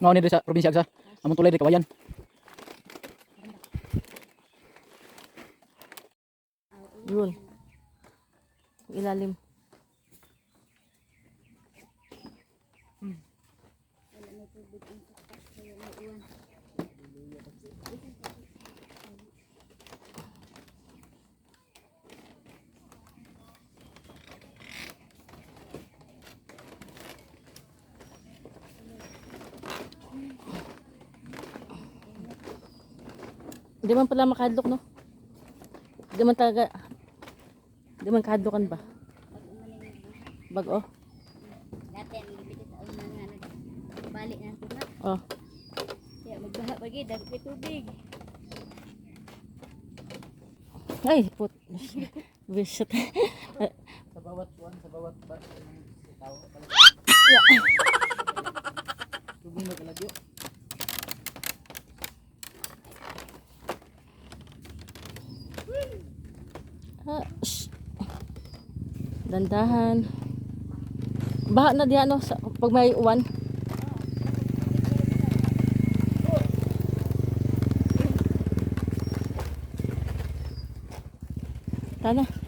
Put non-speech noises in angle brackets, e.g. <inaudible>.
Ngao ni sa probinsya sa among tulay diri kawayan. Yun. Ilalim. Di man pala makadlok, no? Di man talaga, di man kadlokan ba? Bago, Dati ang libit sa una nga nagbalik na nga. oh. Kaya magbaha pagi, dagpi tubig. Ay, put. <laughs> Bisit. Sa bawat kuan, sa bawat bas ng tao pala. Ah. Dandahan. Baha na diyan no sa pag may uwan. Tana.